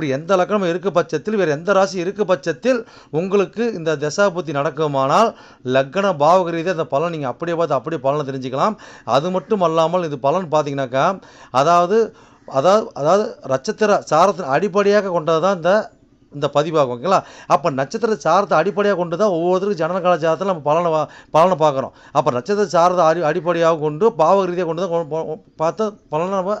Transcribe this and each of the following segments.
இப்படி எந்த லக்னமும் இருக்க பட்சத்தில் வேறு எந்த ராசி இருக்க பட்சத்தில் உங்களுக்கு இந்த தசாபுத்தி நடக்குமானால் லக்ன பாவக ரீதியாக அந்த பலன் நீங்கள் அப்படியே பார்த்து அப்படியே பலனை தெரிஞ்சுக்கலாம். அது மட்டும் அல்லாமல் இது பலன் பார்த்தீங்கன்னாக்கா அதாவது அதாவது அதாவது நட்சத்திர சாரத்தின் அடிப்படையாக கொண்டது தான் இந்த இந்த பதிவாகும் ஓகேங்களா? அப்போ நட்சத்திர சாரத்தை அடிப்படையாக கொண்டு தான் ஒவ்வொருத்தருக்கும் ஜனன ஜாதத்தில் நம்ம பலனை பலனை பார்க்குறோம். அப்போ நட்சத்திர சாரத்தை அடி அடிப்படையாக கொண்டு பாவ ரீதியாக கொண்டு தான் பார்த்து பலனை நம்ம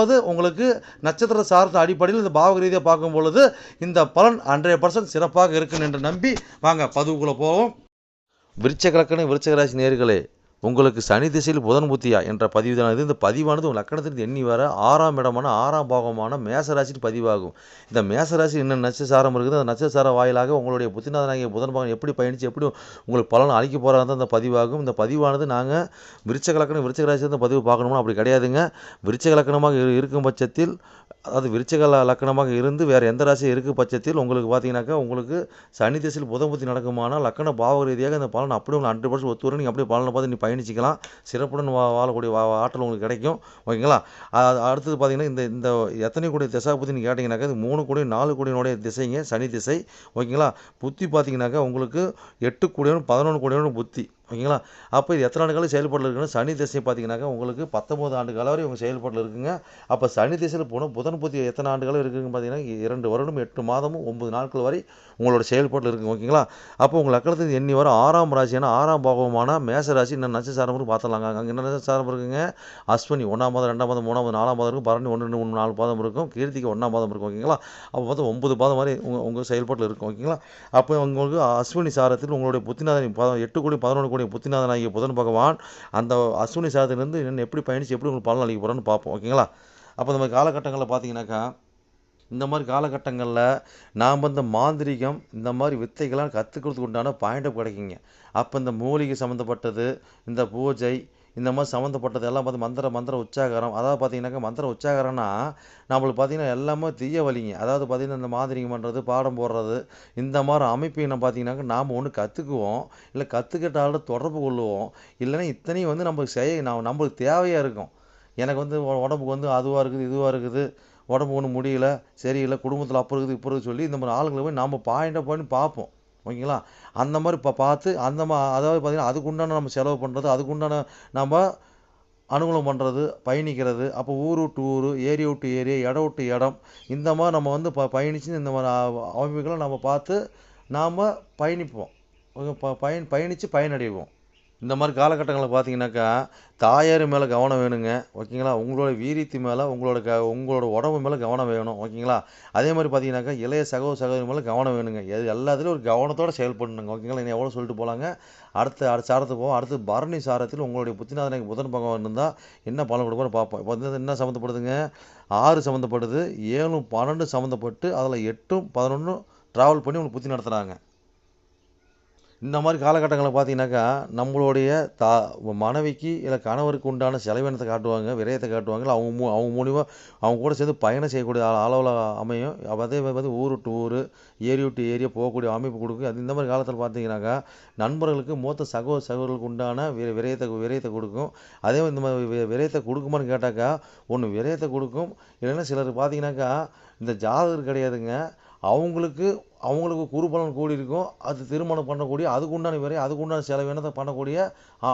அதாவது உங்களுக்கு நட்சத்திர சார்ந்த அடிப்படையில் இந்த பாவக ரீதியாக பார்க்கும் பொழுது இந்த பலன் ஹண்ட்ரட் பர்சன்ட் சிறப்பாக இருக்குன்னு என்று நம்பி வாங்க பதிவுக்குள்ளே போவோம். விருச்ச கலக்கண விருச்சகராசி நேர்களே உங்களுக்கு சனி திசையில் புதன் புத்தியா என்ற பதிவு தான் இது. இந்த பதிவானது உங்கள் லக்கணத்திற்கு எண்ணி வர ஆறாம் இடமான ஆறாம் பாகமான மேசராசிக்கு பதிவாகும். இந்த மேசராசி என்ன நட்சசாரம் இருக்குது? அந்த நட்சசார வாயிலாக உங்களுடைய புத்திநாதனாகிய புதன் பாகம் எப்படி பயணித்து எப்படி உங்களுக்கு பலன் அழிக்க போகிறாங்க அந்த பதிவாகும். இந்த பதிவானது நாங்கள் விருச்ச கலக்கணம் விருச்சக ராசி இந்த பதிவு பார்க்கணும்னா அப்படி கிடையாதுங்க. விருச்ச லக்கணமாக இருக்கும் பட்சத்தில் அதாவது விருச்சக லக்கணமாக இருந்து வேறு எந்த ராசி இருக்கும் பட்சத்தில் உங்களுக்கு பார்த்தீங்கன்னாக்கா உங்களுக்கு சனி திசையில் புதன் புத்தி நடக்குமானால் லக்கண பாவ ரீதியாக இந்த பலன் அப்படியே உங்களுக்கு ஹண்ட்ரட் பர்சன்ட் ஒத்து வரும். நீங்கள் அப்படியே பலனை பார்த்து நீ பயணிச்சிக்கலாம். சிறப்புடன் வா வாழக்கூடிய வா ஆற்றல் உங்களுக்கு கிடைக்கும். ஓகேங்களா? அடுத்தது பார்த்தீங்கன்னா இந்த இந்த எத்தனை கோடி திசை புத்தின்னு கேட்டிங்கனாக்கா இது மூணு கோடி நாலு கோடியினுடைய திசைங்க சனி திசை. ஓகேங்களா? புத்தி பார்த்தீங்கன்னாக்கா உங்களுக்கு எட்டு கோடியோட பதினொன்று கோடியோட புத்தி. ஓகேங்களா? அப்போ இது எத்தனை ஆண்டு காலம் செயல்பாட்டில் இருக்குன்னு சனி திசை பார்த்தீங்கன்னாக்கா உங்களுக்கு பத்தொம்போது ஆண்டு காலம் வரை உங்கள் செயல்பாட்டில் இருக்குங்க. அப்போ சனி திசையில் போனால் புதன் புத்தி எத்தனை ஆண்டு காலம் இருக்குதுன்னு பார்த்தீங்கன்னா இரண்டு வருடம் எட்டு மாதமும் ஒம்பது நாட்கள் வரை உங்களோட செயல்பாட்டில் இருக்குங்க. ஓகேங்களா? அப்போ உங்கள் லக்கணத்துக்கு எண்ணி வர ஆறாம் ராசியான ஆறாம் பாகமான மேச ராசி இன்னும் நட்சசாரம் இருக்கு பார்த்துலாங்க அங்கே என்ன நட்சசாரம் இருக்குங்க? அஸ்வினி ஒன்றாம் மாதம் ரெண்டாம் மாதம் மூணாம் மாதம் நாலாம் மாதம் இருக்கும் பரணி ஒன்று ரெண்டு மூணு நாலு பாதம் இருக்கும். கீர்த்திக்கு ஒன்றாம் மாதம் இருக்கும் ஓகேங்களா? அப்போ பார்த்து ஒம்பது பாதம் மாதிரி உங்கள் உங்கள் செயல்பாட்டில் இருக்கும் ஓகேங்களா? அப்போ உங்களுக்கு அஸ்வினி சாரத்தில் உங்களுடைய புத்திநாதனி பதம் எட்டு கோடி பதினொன்று கோடி புத்திநாதனாகிய புதன் பகவான் அந்த அஸ்வினி சாதத்திலிருந்து என்ன எப்படி பயணித்து எப்படி உங்களுக்கு பலன் அளிக்க போகிறோன்னு பார்ப்போம் ஓகேங்களா? அப்போ இந்த மாதிரி காலகட்டங்களில் பார்த்தீங்கன்னாக்கா இந்த மாதிரி காலகட்டங்களில் நாம் இந்த மாந்திரிகம் இந்த மாதிரி வித்தைகள்லாம் கற்றுக்கிறதுக்கு உண்டான பாயிண்ட் கிடைக்குங்க. அப்போ இந்த மூலிகை சம்மந்தப்பட்டது இந்த பூஜை இந்த மாதிரி சம்மந்தப்பட்டது எல்லாம் பார்த்து மந்திர மந்திர உச்சாகாரம். அதாவது பார்த்தீங்கன்னாக்கா மந்திர உச்சாகாரம்னா நம்மளுக்கு பார்த்தீங்கன்னா எல்லாமே தீய வழிங்க. அதாவது பார்த்தீங்கன்னா இந்த மாந்திரிகம் பண்ணுறது பாடம் போடுறது இந்த மாதிரி அமைப்பை நம்ம பார்த்தீங்கன்னாக்கா நாம் ஒன்று கற்றுக்குவோம் இல்லை கற்றுக்கிட்டாலும் தொடர்பு கொள்ளுவோம். இல்லைன்னா இத்தனையும் வந்து நம்மளுக்கு செய்ய நம்ம நம்மளுக்கு தேவையாக இருக்கும். எனக்கு வந்து உடம்புக்கு வந்து அதுவாக இருக்குது இதுவாக இருக்குது. உடம்பு ஒன்றும் முடியல சரியில்லை குடும்பத்தில் அப்போ இருக்குது இப்போ இருக்குது சொல்லி இந்த மாதிரி ஆளுங்களை போய் நம்ம பாயிண்ட்டை பண்ணி பார்ப்போம். ஓகேங்களா? அந்த மாதிரி இப்போ பார்த்து அந்த மா அதாவது பார்த்திங்கன்னா அதுக்குண்டான நம்ம செலவு பண்ணுறது அதுக்குண்டான நம்ம அனுகூலம் பண்ணுறது பயணிக்கிறது அப்போ ஊர் விட்டு ஊர் ஏரியா விட்டு ஏரியா இடம் விட்டு இடம் இந்த மாதிரி நம்ம வந்து ப பயணித்து இந்த மாதிரி அமைப்புகளை நம்ம பார்த்து நாம் பயணிப்போம். ப பயன் பயணித்து பயனடைவோம். இந்த மாதிரி காலகட்டங்களில் பார்த்தீங்கன்னாக்கா தாயார் மேலே கவனம் வேணுங்க. ஓகேங்களா? உங்களோட வீரியத்து மேலே உங்களோட க உங்களோட உடம்பு மேலே கவனம் வேணும். ஓகேங்களா? அதே மாதிரி பார்த்தீங்கன்னாக்கா இளைய சகோ சகோதரி மேலே கவனம் வேணுங்க. எது எல்லாத்துலேயும் ஒரு கவனத்தோடு செயல்படணுங்க. ஓகேங்களா? இன்னும் எவ்வளோ சொல்லிட்டு போகலாங்க அடுத்த அடுத்த சாரத்துக்கு போவோம். அடுத்து பரணி சாரத்தில் உங்களுடைய புத்திநாதனை புதன் பகவான் இருந்தால் என்ன பலன் கொடுப்பாரு பார்ப்போம். இப்போ வந்து என்ன சம்மந்தப்படுதுங்க? ஆறு சம்மந்தப்படுது ஏழும் பன்னெண்டு சம்மந்தப்பட்டு அதில் எட்டும் பதினொன்றும் ட்ராவல் பண்ணி உங்களுக்கு புத்தி நடத்துகிறாங்க இந்த மாதிரி காலகட்டங்களில் பார்த்தீங்கன்னாக்கா நம்மளுடைய தா மனைவிக்கு இல்லை கணவருக்கு உண்டான செலவினத்தை காட்டுவாங்க விரயத்தை காட்டுவாங்க. இல்லை அவங்க மூ அவங்க மூலிமா அவங்க கூட சேர்ந்து பயணம் செய்யக்கூடிய அளவில் அமையும். அதே மாதிரி வந்து ஊர் விட்டு ஊர் ஏரி விட்டு ஏரியா போகக்கூடிய அமைப்பு கொடுக்கும். அது இந்த மாதிரி காலத்தில் பார்த்தீங்கன்னாக்கா நண்பர்களுக்கு மூத்த சகோதர சகோதரர்களுக்கு உண்டான வி- விரயத்தை விரயத்தை கொடுக்கும். அதே மாதிரி இந்த மாதிரி வி- விரயத்தை கொடுக்குமான்னு கேட்டாக்கா ஒன்று விரயத்தை கொடுக்கும். இல்லைன்னா சிலர் பார்த்தீங்கன்னாக்கா இந்த ஜாதகர் கிடையாதுங்க. அவங்களுக்கு அவங்களுக்கு குருபலன் கூடி இருக்கும் அது திருமணம் பண்ணக்கூடிய அதுக்கு உண்டான வரை அதுக்கு உண்டான செலவினத்தை பண்ணக்கூடிய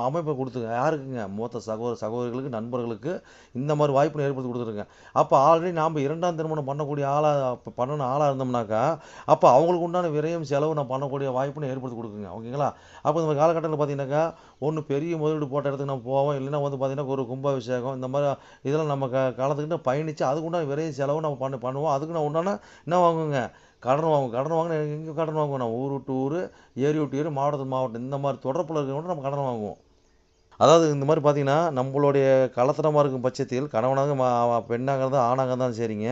அமைப்பை கொடுத்துங்க யாருக்குங்க? மூத்த சகோதர சகோதரிகளுக்கு நண்பர்களுக்கு இந்த மாதிரி வாய்ப்பு ஏற்படுத்தி கொடுத்துருங்க. அப்போ ஆல்ரெடி நாம் இரண்டாம் திருமணம் பண்ணக்கூடிய ஆளாக பண்ணணும் ஆளாக இருந்தோம்னாக்கா அப்போ அவங்களுக்கு உண்டான விரயம் செலவு நான் பண்ணக்கூடிய வாய்ப்புன்னு ஏற்படுத்தி கொடுக்குங்க. ஓகேங்களா? அப்போ இந்த காலகட்டத்தில் பார்த்தீங்கன்னாக்கா ஒன்று பெரிய முதலீடு போட்ட இடத்துக்கு நம்ம போவோம். இல்லைன்னா வந்து பார்த்தீங்கன்னா ஒரு கும்பாபிஷேகம் இந்த மாதிரி இதெல்லாம் நம்ம க காலத்துக்கிட்ட பயணித்து அதுக்கு உண்டான செலவு நம்ம பண்ண பண்ணுவோம். அதுக்கு நான் உண்டான என்ன வாங்குங்க? கடன் வாங்குவோம் கடன் வாங்கினா எங்கே கடன் வாங்குவோம்? நம்ம ஊர் விட்டு ஊர் ஏரி விட்டு ஏரி மாவட்டத்து மாவட்டம். இந்த மாதிரி தொடர்பில் இருக்கிறவங்க நம்ம கடன் வாங்குவோம். அதாவது இந்த மாதிரி பார்த்தீங்கன்னா நம்மளுடைய கலத்தனமாக இருக்கும் பட்சத்தில் கணவனாக பெண்ணாக இருந்தால் ஆணாக இருந்தாலும் சரிங்க.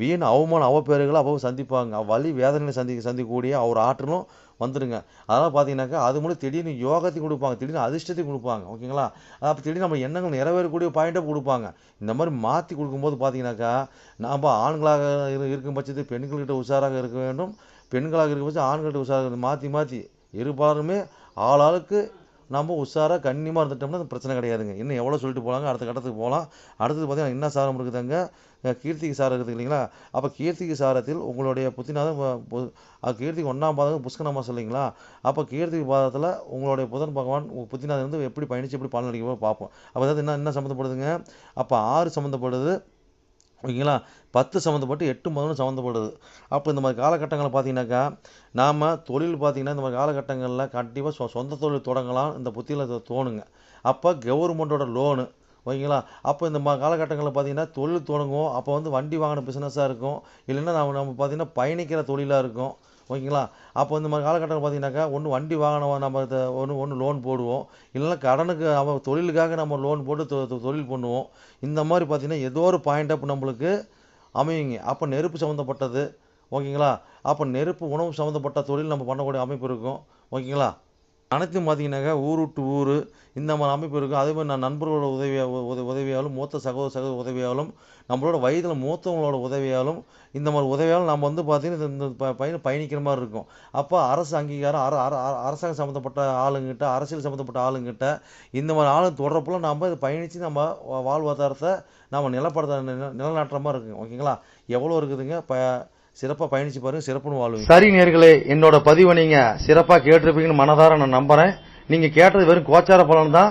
வீண் அவமான அவப்பேறுகளை அவ்வளோ சந்திப்பாங்க. வலி வேதனைகளை சந்தி சந்திக்கக்கூடிய அவர் ஆற்றலும் வந்துடுங்க அதனால் பார்த்தீங்கன்னாக்கா அது மூலம் திடீர்னு யோகத்தையும் கொடுப்பாங்க. திடீர்னு அதிர்ஷ்டத்தையும் கொடுப்பாங்க. ஓகேங்களா? அப்போ திடீர்னு நம்ம எண்ணங்கள் நிறைவேறக்கூடிய பாயிண்ட்டை கொடுப்பாங்க. இந்த மாதிரி மாற்றி கொடுக்கும்போது பார்த்தீங்கன்னாக்கா நாம் ஆண்களாக இருக்கும் பட்சத்தில் பெண்கள்கிட்ட உஷாராக இருக்க வேண்டும். பெண்களாக இருக்கும் பட்சம் ஆண்கள்கிட்ட உஷாராக மாற்றி மாற்றி இருபாருமே ஆளாளுக்கு நம்ம உஷாராக கண்ணியமாக இருந்துட்டோம்னா அது பிரச்சனை கிடையாதுங்க. இன்னும் எவ்வளோ சொல்லிட்டு போகலாங்க அடுத்த கட்டத்துக்கு போகலாம் அடுத்தது பார்த்தீங்கன்னா என்ன சாரம் இருக்குதுங்க? கீர்த்திக்கு கீர்த்திகை சாரம் இருக்குது இல்லைங்களா? அப்போ கீர்த்திகை சாரத்தில் உங்களுடைய புத்திநாதம் கீர்த்திக்கு ஒன்றாம் பாதம் புஷ்கரமாக சொல்லிங்களா அப்போ கீர்த்திகை பாதத்தில் உங்களுடைய புதன் பகவான் புத்திநாதன் வந்து எப்படி பயணித்து எப்படி பலன் அளிக்க பார்ப்போம். அப்போ அதாவது என்ன என்ன சம்மந்தப்படுதுங்க? அப்போ ஆறு சம்மந்தப்படுது. ஓகேங்களா? பத்து சம்மந்தப்பட்டு எட்டு பதினொன்று சம்மந்தப்படுது. அப்போ இந்த மாதிரி காலகட்டங்களில் பார்த்தீங்கன்னாக்கா நாம் தொழில் பார்த்தீங்கன்னா இந்த மாதிரி காலகட்டங்களில் கண்டிப்பாக சொ சொந்த தொழில் தொடங்கலாம் இந்த புத்தியில் தோணுங்க. அப்போ கவர்மெண்ட்டோட லோனு ஓகேங்களா? அப்போ இந்த மா காலகட்டங்களில் பார்த்தீங்கன்னா தொழில் தொடங்குவோம் அப்போ வந்து வண்டி வாங்கின பிஸ்னஸாக இருக்கும். இல்லைன்னா நம்ம நம்ம பார்த்தீங்கன்னா பயணிக்கிற தொழிலாக இருக்கும். ஓகேங்களா? அப்போ இந்த மாதிரி காலகட்டத்தில் பார்த்தீங்கன்னாக்கா ஒன்று வண்டி வாகனம் நம்ம ஒன்று ஒன்று லோன் போடுவோம். இல்லைன்னா கடனுக்கு நம்ம தொழிலுக்காக நம்ம லோன் போட்டு தொ- தொழில் பண்ணுவோம். இந்த மாதிரி பார்த்தீங்கன்னா ஏதோ ஒரு பாயிண்ட் அப் நம்மளுக்கு அமையுங்க. அப்போ நெருப்பு சம்மந்தப்பட்டது ஓகேங்களா? அப்போ நெருப்பு உணவு சம்மந்தப்பட்ட தொழில் நம்ம பண்ணக்கூடிய அமைப்பு இருக்கும். ஓகேங்களா? அனைத்தும் பார்த்தீங்கன்னாக்கா ஊர் விட்டு ஊர் இந்த மாதிரி அமைப்பு இருக்கும் அதே மாதிரி நான் நண்பர்களோட உதவியா உத- உதவியாலும் மூத்த சகோதர சகோதர உதவியாலும் நம்மளோட வயதில் மூத்தவங்களோட உதவியாலும் இந்த மாதிரி உதவியாலும் நம்ம வந்து பார்த்திங்கன்னா இந்த ப- பயணம் பயணிக்கிற மாதிரி இருக்கும். அப்போ அரசு அங்கீகாரம் அர அர அரசாங்கம் சம்மந்தப்பட்ட ஆளுங்கிட்ட அரசியல் சம்மந்தப்பட்ட ஆளுங்கிட்ட இந்த மாதிரி ஆளுங்க தொடரப்புல நம்ம இதை பயணித்து நம்ம வா- வாழ்வாதாரத்தை நம்ம நிலப்படுத்த நிலநாட்டுற மாதிரி இருக்குங்க ஓகேங்களா? எவ்வளோ இருக்குதுங்க? ப சிறப்பாக பயணிச்சு பாருங்க சிறப்புன்னு வாழ்வுங்க. சரி நேர்களே என்னோட பதிவை நீங்க சிறப்பாக கேட்டிருப்பீங்கன்னு மனதார நான் நம்புறேன். நீங்க கேட்டது வெறும் கோச்சார பலன் தான்.